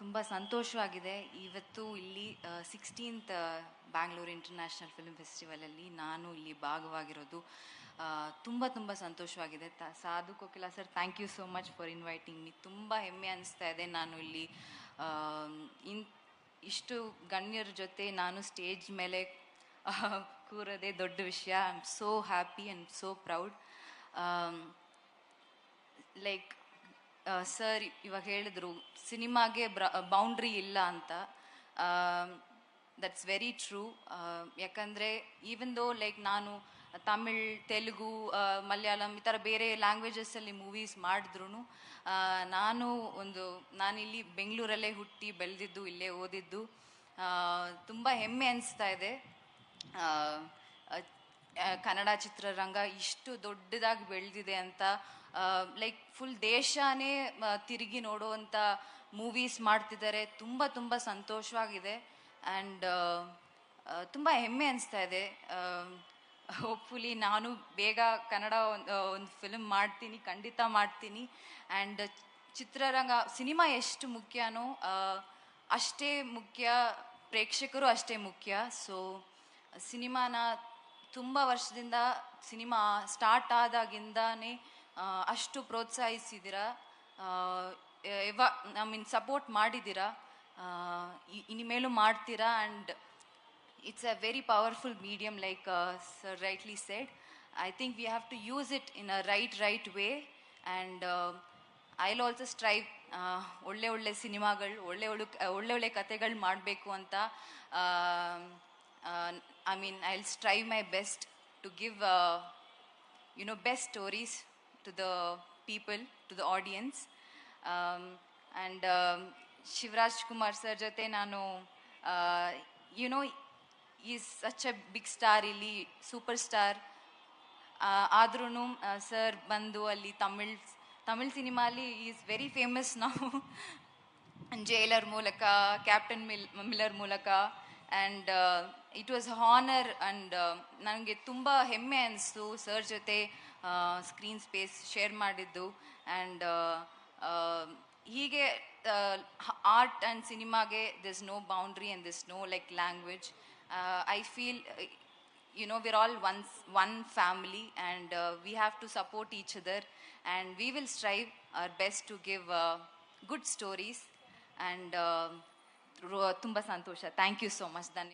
ತುಂಬ ಸಂತೋಷವಾಗಿದೆ. ಇವತ್ತು ಇಲ್ಲಿ ಸಿಕ್ಸ್ಟೀನ್ತ್ ಬ್ಯಾಂಗ್ಳೂರು ಇಂಟರ್ನ್ಯಾಷನಲ್ ಫಿಲ್ಮ್ ಫೆಸ್ಟಿವಲಲ್ಲಿ ನಾನು ಇಲ್ಲಿ ಭಾಗವಾಗಿರೋದು ತುಂಬ ತುಂಬ ಸಂತೋಷವಾಗಿದೆ. ತ, Sadhu Kokila sir thank you so much for inviting me ತುಂಬ ಹೆಮ್ಮೆ ಅನಿಸ್ತಾ ಇದೆ ನಾನು ಇಲ್ಲಿ ಇನ್, ಇಷ್ಟು ಗಣ್ಯರ ಜೊತೆ ನಾನು ಸ್ಟೇಜ್ ಮೇಲೆ ಕೂರೋದೇ ದೊಡ್ಡ ವಿಷಯ. I am so happy and so proud like sir ಇವಾಗ ಹೇಳಿದ್ರು, ಸಿನಿಮಾಗೆ ಬೌಂಡ್ರಿ ಇಲ್ಲ ಅಂತ. ದಟ್ಸ್ ವೆರಿ ಟ್ರೂ ಯಾಕಂದರೆ ಈವನ್ ದೋ ಲೈಕ್ ನಾನು ತಮಿಳ್, ತೆಲುಗು ಮಲಯಾಳಂ ಈ ಥರ ಬೇರೆ ಲ್ಯಾಂಗ್ವೇಜಸ್ಸಲ್ಲಿ ಮೂವೀಸ್ ಮಾಡಿದ್ರು ನಾನು ಒಂದು, ನಾನಿಲ್ಲಿ ಬೆಂಗಳೂರಲ್ಲೇ ಹುಟ್ಟಿ ಬೆಳೆದಿದ್ದು, ಇಲ್ಲೇ ಓದಿದ್ದು ತುಂಬ ಹೆಮ್ಮೆ ಅನಿಸ್ತಾ ಇದೆ. ಕನ್ನಡ ಚಿತ್ರರಂಗ ಇಷ್ಟು ದೊಡ್ಡದಾಗಿ ಬೆಳೆದಿದೆ ಅಂತ ಲೈಕ್ ಫುಲ್ ದೇಶನೇ ತಿರುಗಿ ನೋಡುವಂಥ ಮೂವೀಸ್ ಮಾಡ್ತಿದ್ದಾರೆ. ತುಂಬ ತುಂಬ ಸಂತೋಷವಾಗಿದೆ. ಆ್ಯಂಡ್ ತುಂಬ ಹೆಮ್ಮೆ ಅನಿಸ್ತಾ ಇದೆ. ಹೋಪ್ಫುಲಿ ನಾನು ಬೇಗ ಕನ್ನಡ ಒಂದು ಒಂದು ಫಿಲ್ಮ್ ಮಾಡ್ತೀನಿ, ಖಂಡಿತ ಮಾಡ್ತೀನಿ. ಆ್ಯಂಡ್ ಚಿತ್ರರಂಗ, ಸಿನಿಮಾ ಎಷ್ಟು ಮುಖ್ಯನೋ ಅಷ್ಟೇ ಮುಖ್ಯ, ಪ್ರೇಕ್ಷಕರು ಅಷ್ಟೇ ಮುಖ್ಯ. ಸೊ ಸಿನಿಮಾನ ತುಂಬಾ ವರ್ಷದಿಂದ ಸಿನಿಮಾ ಸ್ಟಾರ್ಟ್ ಆದಾಗಿಂದಾನೇ ಅಷ್ಟು ಪ್ರೋತ್ಸಾಹಿಸಿದಿರಾ. ಐ ಮೀನ್ ಸಪೋರ್ಟ್ ಮಾಡಿದ್ದೀರಾ ಇನಿಮೇಲೂ ಮಾಡ್ತೀರಾ? And it's a very powerful medium, like sir rightly said. I think we have to use it in a right right way. And I will also strive ಒಳ್ಳೆ ಒಳ್ಳೆ ಸಿನಿಮಾಗಳು, ಒಳ್ಳೆ ಒಳ್ಳೆ ಒಳ್ಳೆ ಕಥೆಗಳು ಮಾಡಬೇಕು ಅಂತ I mean I will strive my best to give you know best stories to the people to the audience. Um, and um, Shivaraj Kumar sir ಜೊತೆ ನಾನು you know is such a big star ಇಲ್ಲಿ super star ಆದ್ರೂ sir ಬಂದು ಅಲ್ಲಿ ತಮಿಳ್ ತಮಿಳ್ ಸಿನಿಮಾಲಿ is very famous ನಾವು jailer ಮೂಲಕ captain mil Miller ಮೂಲಕ and it was honour and ನನಗೆ ತುಂಬ ಹೆಮ್ಮೆ ಅನಿಸ್ತು ಸರ್ ಜೊತೆ ಸ್ಕ್ರೀನ್ ಸ್ಪೇಸ್ ಶೇರ್ ಮಾಡಿದ್ದು ಆ್ಯಂಡ್ ಹೀಗೆ ಆರ್ಟ್ ಆ್ಯಂಡ್ ಸಿನಿಮಾಗೆ this no boundary and this no like language I feel you know we're all one one family and uh, we have to support each other and we will strive our best to give uh, good ತುಂಬ ಸಂತೋಷ. Thank you so much ಧನ್ಯವಾದ.